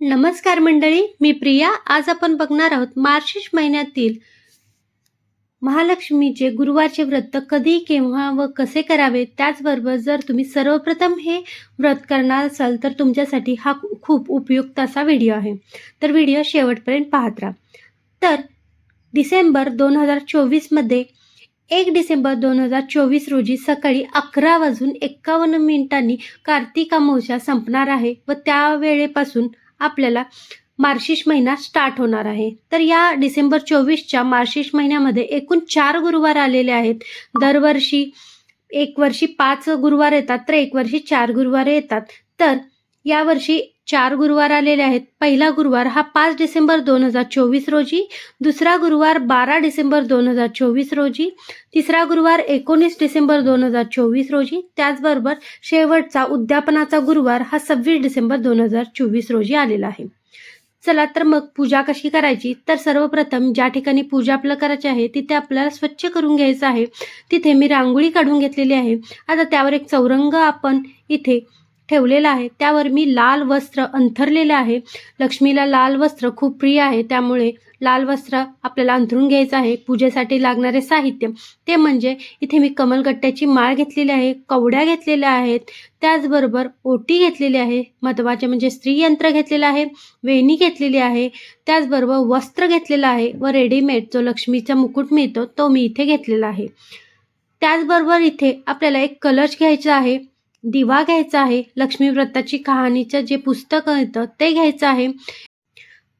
नमस्कार मंडळी मी प्रिया. आज आपण बघणार आहोत मार्च महिन्यातील महालक्ष्मीचे गुरुवारचे व्रत कधी केव्हा व कसे करावे त्याचबरोबर जर तुम्ही सर्वप्रथम हे व्रत करणार असाल तर तुमच्यासाठी हा खूप उपयुक्त असा व्हिडिओ आहे. तर व्हिडिओ शेवटपर्यंत पाहत राहा. तर डिसेंबर दोन हजार चोवीसमध्ये एक डिसेंबर दोन हजार चोवीस रोजी सकाळी अकरा वाजून एक्कावन्न मिनिटांनी कार्तिक अमावस्या संपणार आहे व त्या वेळेपासून आपल्याला मार्शिश महिना स्टार्ट होणार आहे. तर या डिसेंबर चोवीसच्या मार्शिश महिन्यामध्ये एकूण चार गुरुवार आलेले आहेत. दरवर्षी एक वर्षी पाच गुरुवार येतात तर एक वर्षी चार गुरुवार येतात. तर यावर्षी चार गुरुवार आलेले आहेत. पहिला गुरुवार हा पाच डिसेंबर दोन हजार चोवीस रोजी दुसरा गुरुवार बारा डिसेंबर दोन हजार चोवीस रोजी तिसरा गुरुवार एकोणीस डिसेंबर दोन हजार चोवीस रोजी त्याचबरोबर शेवटचा उद्यापनाचा गुरुवार हा सव्वीस डिसेंबर दोन हजार चोवीस रोजी आलेला आहे. चला तर मग पूजा कशी करायची? तर सर्वप्रथम ज्या ठिकाणी पूजा आपलं करायची आहे तिथे आपल्याला स्वच्छ करून घ्यायचं आहे. तिथे मी रांगोळी काढून घेतलेली आहे. आता त्यावर एक चौरंग आपण इथे ठेवलेलं आहे. त्यावर मी लाल वस्त्र अंथरलेलं आहे. लक्ष्मीला लाल वस्त्र खूप प्रिय आहे. त्यामुळे लाल वस्त्र आपल्याला अंथरून घ्यायचं आहे. पूजेसाठी लागणारे साहित्य. ते म्हणजे इथे मी कमलगट्ट्याची माळ घेतलेली आहे कवड्या घेतलेल्या आहेत त्याचबरोबर ओटी घेतलेली आहे महत्त्वाचे म्हणजे स्त्रीयंत्र घेतलेलं आहे वेणी घेतलेली आहे त्याचबरोबर वस्त्र घेतलेलं आहे व रेडीमेड जो लक्ष्मीचा मुकुट मिळतो तो मी इथे घेतलेला आहे. त्याचबरोबर इथे आपल्याला एक कलश घ्यायचा आहे. दिवा घ्यायचा आहे लक्ष्मी व्रताची कहाणीचं जे पुस्तक येतं ते घ्यायचं आहे.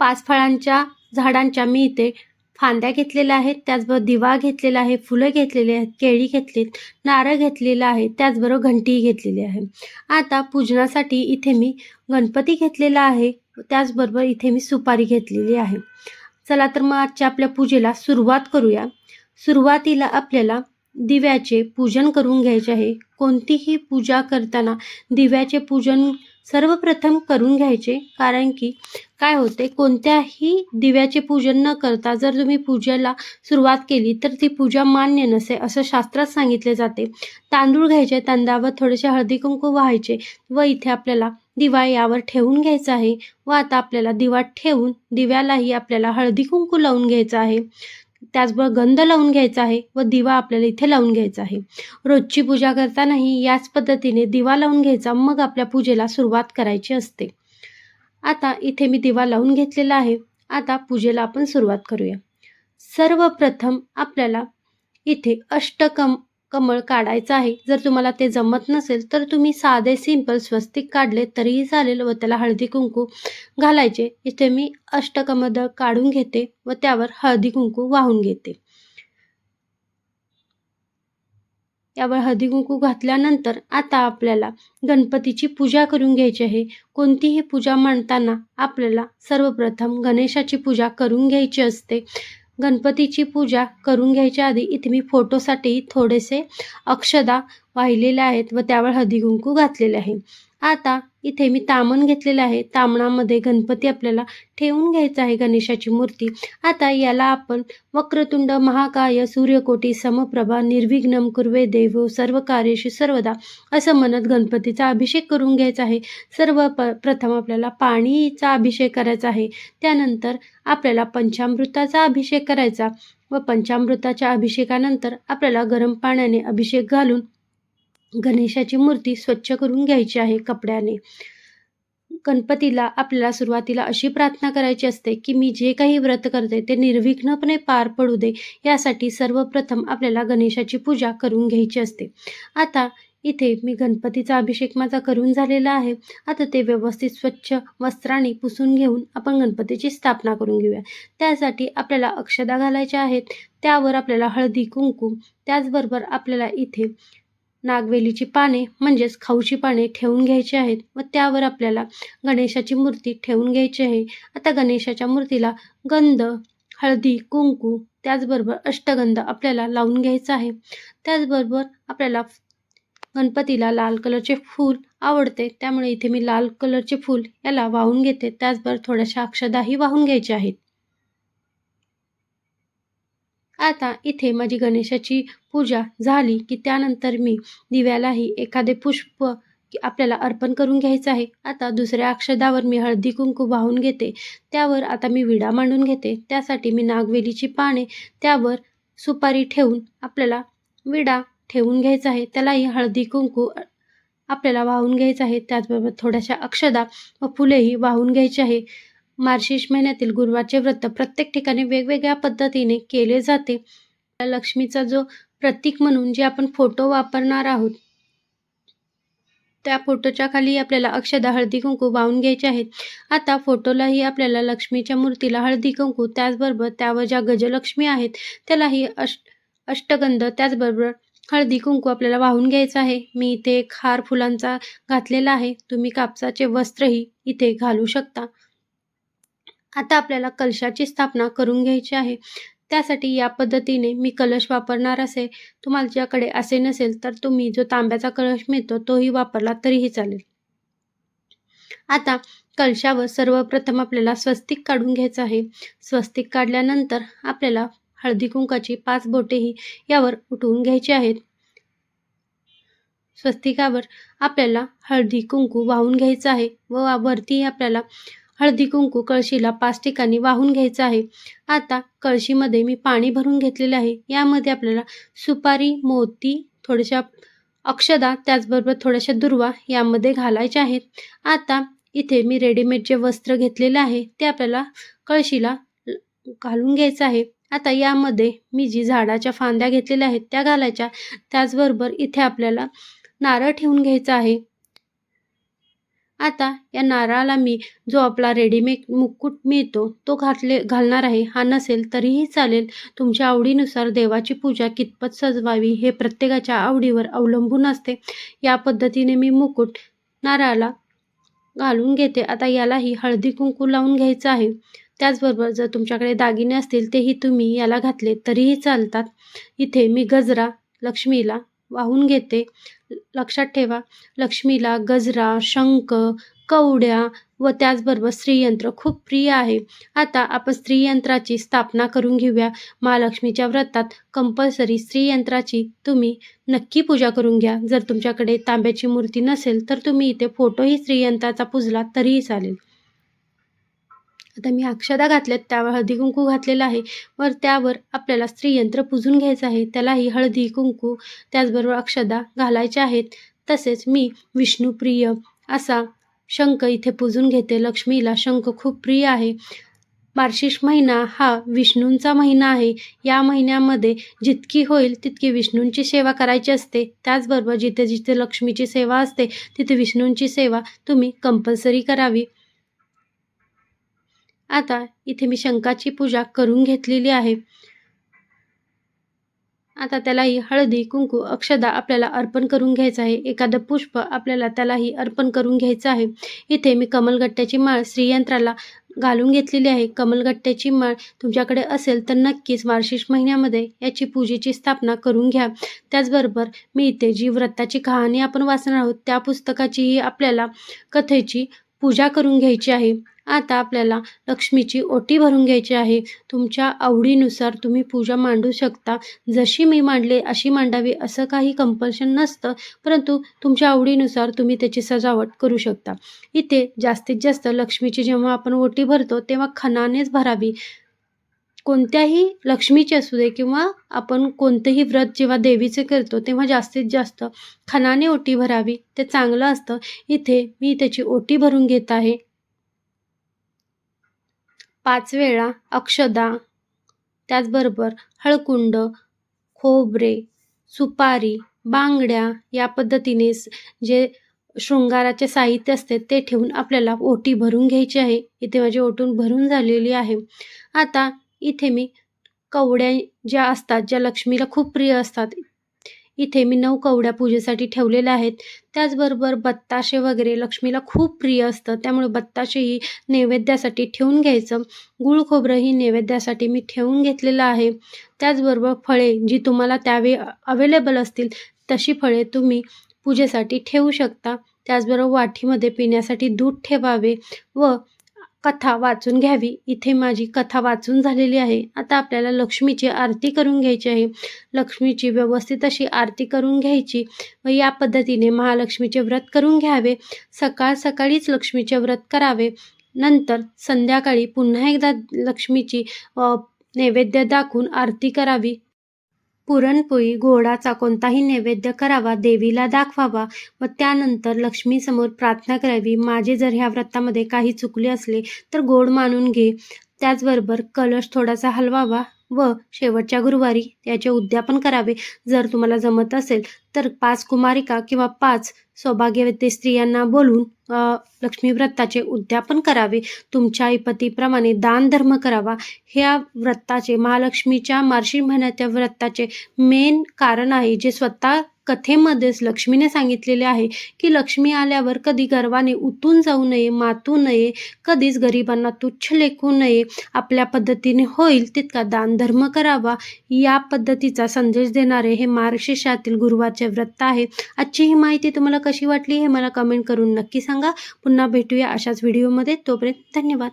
पाच फळांच्या झाडांच्या मी इथे फांद्या घेतलेल्या आहेत त्याचबरोबर दिवा घेतलेला आहे फुलं घेतलेली आहेत केळी घेतलीत नारळ घेतलेला आहे त्याचबरोबर घंटीही घेतलेली आहे. आता पूजनासाठी इथे मी गणपती घेतलेला आहे त्याचबरोबर इथे मी सुपारी घेतलेली आहे. चला तर मग आजच्या आपल्या पूजेला सुरुवात करूया. सुरुवातीला आपल्याला दिव्याचे पूजन करून घ्यायचे आहे. कोणतीही पूजा करताना दिव्याचे पूजन सर्वप्रथम करून घ्यायचे कारण की काय होते कोणत्याही दिव्याचे पूजन न करता जर तुम्ही पूजेला सुरुवात केली तर ती पूजा मान्य नसे असं शास्त्रात सांगितले जाते. तांदूळ घ्यायचे तांदळावर थोडेसे हळदी कुंकू व्हायचे व इथे आपल्याला दिवा यावर ठेवून घ्यायचा आहे व आता आपल्याला दिवा ठेवून दिव्यालाही आपल्याला हळदी कुंकू लावून घ्यायचं आहे. त्याचबरोबर गंध लावून घ्यायचा आहे व दिवा आपल्याला इथे लावून घ्यायचा आहे. रोजची पूजा करतानाही याच पद्धतीने दिवा लावून घ्यायचा मग आपल्या पूजेला सुरुवात करायची असते. आता इथे मी दिवा लावून घेतलेला आहे. आता पूजेला आपण सुरुवात करूया. सर्वप्रथम आपल्याला इथे अष्टकम कमळ काढायचं आहे. जर तुम्हाला ते जमत नसेल तर तुम्ही साधे सिंपल स्वस्तिक काढले तरीही चालेल व त्याला हळदी कुंकू घालायचे. इथे मी अष्टकमद काढून घेते व त्यावर हळदी कुंकू वाहून घेते. यावर हळदी कुंकू घातल्यानंतर आता आपल्याला गणपतीची पूजा करून घ्यायची आहे. कोणतीही पूजा मांडताना आपल्याला सर्वप्रथम गणेशाची पूजा करून घ्यायची असते. गणपतीची पूजा करून घ्यायच्या आधी इथे मी फोटोसाठी थोडेसे अक्षदा वाहिलेले आहेत व त्यावर हळदी कुंकू घातलेले आहे. आता इथे मी तामण घेतलेलं आहे. तामणामध्ये गणपती आपल्याला ठेवून घ्यायचा आहे गणेशाची मूर्ती. आता याला आपण वक्रतुंड महाकाय सूर्यकोटी समप्रभा निर्विघ्नम कुर्वे देव सर्व कार्यशी सर्वदा असं म्हणत गणपतीचा अभिषेक करून घ्यायचा आहे. सर्व प प्रथम आपल्याला पाणीचा अभिषेक करायचा आहे. त्यानंतर आपल्याला पंचामृताचा अभिषेक करायचा. व पंचामृताच्या अभिषेकानंतर आपल्याला गरम पाण्याने अभिषेक घालून गणेशाची मूर्ती स्वच्छ करून घ्यायची आहे कपड्याने. गणपतीला आपल्याला सुरुवातीला अशी प्रार्थना करायची असते की मी जे काही व्रत करते ते निर्विघ्नपणे पार पडू दे यासाठी सर्वप्रथम आपल्याला गणेशाची पूजा करून घ्यायची असते. आता इथे मी गणपतीचा अभिषेक माझा करून झालेला आहे. आता ते व्यवस्थित स्वच्छ वस्त्राने पुसून घेऊन आपण गणपतीची स्थापना करून घेऊया. त्यासाठी आपल्याला अक्षदा घालायच्या आहेत. त्यावर आपल्याला हळदी कुंकू त्याचबरोबर आपल्याला इथे नागवेलीची पाने म्हणजेच खाऊची पाने ठेवून घ्यायची आहेत व त्यावर आपल्याला गणेशाची मूर्ती ठेवून घ्यायची आहे. आता गणेशाच्या मूर्तीला गंध हळदी कुंकू त्याचबरोबर अष्टगंध आपल्याला लावून घ्यायचा आहे. त्याचबरोबर आपल्याला गणपतीला लाल कलरचे फूल आवडते त्यामुळे इथे मी लाल कलरचे फूल याला वाहून घेते. त्याचबरोबर थोड्याशा अक्षदाही वाहून घ्यायच्या आहेत. आता इथे माझी गणेशाची पूजा झाली की त्यानंतर मी दिव्यालाही एखादे पुष्प आपल्याला अर्पण करून घ्यायचं आहे. आता दुसऱ्या अक्षदावर मी हळदी कुंकू वाहून घेते. त्यावर आता मी विडा मांडून घेते. त्यासाठी मी नागवेलीची पाने त्यावर सुपारी ठेवून आपल्याला विडा ठेवून घ्यायचा आहे. त्यालाही हळदी कुंकू आपल्याला वाहून घ्यायचं आहे. त्याचबरोबर थोड्याशा अक्षदा व फुलेही वाहून घ्यायची आहे. मार्गशीर्ष महिन्यातील गुरुवारचे व्रत प्रत्येक ठिकाणी वेगवेगळ्या पद्धतीने केले जाते. लक्ष्मीचा जो प्रतीक म्हणून जे आपण फोटो वापरणार आहोत त्या फोटोच्या खाली आपल्याला अक्षदा हळदी कुंकू वाहून घ्यायचे आहेत. आता फोटोलाही आपल्याला लक्ष्मीच्या मूर्तीला हळदी कुंकू त्याचबरोबर त्यावर ज्या गजलक्ष्मी आहेत त्यालाही अष्ट अष्टगंध त्याचबरोबर हळदी कुंकू आपल्याला वाहून घ्यायचं आहे. मी इथे एक हार फुलांचा घातलेला आहे. तुम्ही कापसाचे वस्त्रही इथे घालू शकता. आता आपल्याला कलशाची स्थापना करून घ्यायची आहे. त्यासाठी या पद्धतीने मी कलश वापरणार असे तुमच्याकडे असे नसेल तर तुम्ही जो तांब्याचा कलश मिळतो तोही वापरला तरीही चालेल. आता कलशावर सर्वप्रथम आपल्याला स्वस्तिक काढून घ्यायचं आहे. स्वस्तिक काढल्यानंतर आपल्याला हळदी कुंकाची पाच बोटेही यावर उठवून घ्यायची आहेत. स्वस्तिकावर आपल्याला हळदी कुंकू वाहून घ्यायचं आहे व वरती आपल्याला हळदी कुंकू कळशीला पाच ठिकाणी वाहून घ्यायचं आहे. आता कळशीमध्ये मी पाणी भरून घेतलेले आहे. यामध्ये आपल्याला सुपारी मोती थोड्याशा अक्षदा त्याचबरोबर थोड्याशा दुर्वा यामध्ये घालायच्या आहेत. आता इथे मी रेडीमेड जे वस्त्र घेतलेले आहे ते आपल्याला कळशीला घालून घ्यायचं आहे. आता यामध्ये मी जी झाडाच्या फांद्या घेतलेल्या आहेत त्या घालायच्या. त्याचबरोबर इथे आपल्याला नारळ ठेवून घ्यायचा आहे. आता या नारळाला मी जो आपला रेडीमेड मुकुट मिळतो तो घातले घालणार आहे. हा नसेल तरीही चालेल. तुमच्या आवडीनुसार देवाची पूजा कितपत सजवावी हे प्रत्येकाच्या आवडीवर अवलंबून असते. या पद्धतीने मी मुकुट नारळाला घालून घेते. आता यालाही हळदी कुंकू लावून घ्यायचं आहे. त्याचबरोबर जर तुमच्याकडे दागिने असतील तेही तुम्ही याला घातले तरीही चालतात. इथे मी गजरा लक्ष्मीला वाहून घेते. लक्षात ठेवा. लक्ष्मीला गजरा शंख कवड्या व त्याचबरोबर स्त्रीयंत्र खूप प्रिय आहे. आता आपण स्त्रीयंत्राची स्थापना करून घेऊया. महालक्ष्मीच्या व्रतात कंपल्सरी स्त्रीयंत्राची तुम्ही नक्की पूजा करून घ्या. जर तुमच्याकडे तांब्याची मूर्ती नसेल तर तुम्ही इथे फोटोही स्त्रीयंत्राचा पुजला तरीही चालेल. आता मी अक्षदा घातल्यात त्यावर हळदी कुंकू घातलेलं आहे. वर त्यावर आपल्याला स्त्रीयंत्र पुजून घ्यायचं आहे. त्यालाही हळदी कुंकू त्याचबरोबर अक्षदा घालायच्या आहेत. तसेच मी विष्णुप्रिय असा शंख इथे पुजून घेते. लक्ष्मीला शंख खूप प्रिय आहे. मार्गशीर्ष महिना हा विष्णूंचा महिना आहे. या महिन्यामध्ये जितकी होईल तितकी विष्णूंची सेवा करायची असते. त्याचबरोबर जिथे जिथे लक्ष्मीची सेवा असते तिथे विष्णूंची सेवा तुम्ही कंपल्सरी करावी. आता इथे मी शंखाची पूजा करून घेतलेली आहे. आता त्यालाही हळदी कुंकू अक्षदा आपल्याला अर्पण करून घ्यायचं आहे. एखादं पुष्प आपल्याला त्यालाही अर्पण करून घ्यायचं आहे. इथे मी कमलगट्ट्याची माळ श्रीयंत्राला घालून घेतलेली आहे. कमलगट्ट्याची माळ तुमच्याकडे असेल तर नक्कीच मार्गशीर्ष महिन्यामध्ये याची पूजेची स्थापना करून घ्या. त्याचबरोबर मी इथे जी व्रताची कहाणी आपण वाचणार आहोत. त्या पुस्तकाचीही आपल्याला कथेची पूजा करून घ्यायची आहे. आता आपल्याला लक्ष्मीची ओटी भरून घ्यायची आहे. तुमच्या आवडीनुसार तुम्ही पूजा मांडू शकता. जशी मी मांडले अशी मांडावी असं काही कंपल्शन नसतं. परंतु तुमच्या आवडीनुसार तुम्ही त्याची सजावट करू शकता. इथे जास्तीत जास्त लक्ष्मीची जेव्हा आपण ओटी भरतो तेव्हा खणानेच भरावी. कोणत्याही लक्ष्मीची असू दे किंवा आपण कोणतंही व्रत जेव्हा देवीचे करतो तेव्हा जास्तीत जास्त खणाने ओटी भरावी. ते चांगलं असतं. इथे मी त्याची ओटी भरून घेत आहे. पाच वेळा अक्षदा त्याचबरोबर हळकुंड खोबरे सुपारी बांगड्या या पद्धतीने जे शृंगाराचे साहित्य असते ते ठेवून आपल्याला ओटी भरून घ्यायची आहे. इथे माझी ओटून भरून झालेली आहे. आता इथे मी कवड्या ज्या असतात ज्या लक्ष्मीला खूप प्रिय असतात इथे मी नऊ कवड्या पूजेसाठी ठेवलेल्या आहेत. त्याचबरोबर बत्ताशे वगैरे लक्ष्मीला खूप प्रिय असतं. त्यामुळे बत्ताशेही नैवेद्यासाठी ठेवून घ्यायचं. गुळ खोबरंही नैवेद्यासाठी मी ठेवून घेतलेलं आहे. त्याचबरोबर फळे जी तुम्हाला त्यावेळी अवेलेबल असतील तशी फळे तुम्ही पूजेसाठी ठेवू शकता. त्याचबरोबर वाटीमध्ये पिण्यासाठी दूध ठेवावे व कथा वाचून घ्यावी. इथे माझी कथा वाचून झालेली आहे. आता आपल्याला लक्ष्मीची आरती करून घ्यायची आहे. लक्ष्मीची व्यवस्थित अशी आरती करून घ्यायची व या पद्धतीने महालक्ष्मीचे व्रत करून घ्यावे. सकाळ सकाळीच लक्ष्मीचे व्रत करावे. नंतर संध्याकाळी पुन्हा एकदा लक्ष्मीची नैवेद्य दाखवून आरती करावी. पुरणपोळी गोडाचा कोणताही नैवेद्य करावा देवीला दाखवावा. व त्यानंतर लक्ष्मीसमोर प्रार्थना करावी माझे जर ह्या व्रतामध्ये काही चुकले असले तर गोड मानून घे. त्याचबरोबर कलश थोडासा हलवावा व शेवटच्या गुरुवारी त्याचे उद्यापन करावे. जर तुम्हाला जमत असेल तर पाच कुमारिका किंवा पाच सौभाग्यवती स्त्रियांना बोलून लक्ष्मी व्रताचे उद्यापन करावे. तुमच्या पतीप्रमाणे दान धर्म करावा. ह्या व्रताचे महालक्ष्मीच्या मार्शी महिन्याच्या व्रताचे मेन कारण आहे जे स्वतः कथेमध्येच लक्ष्मीने सांगितलेले आहे की लक्ष्मी आल्यावर कधी गर्वाने उतून जाऊ नये मातू नये कधीच गरिबांना तुच्छ लेखू नये. आपल्या पद्धतीने होईल तितका दानधर्म करावा. या पद्धतीचा संदेश देणारे हे मार्गशीर्षातील गुरुवारचे व्रत आहे. आजची ही माहिती तुम्हाला कशी वाटली हे मला कमेंट करून नक्की सांगा. पुन्हा भेटूया अशाच व्हिडिओमध्ये तोपर्यंत धन्यवाद.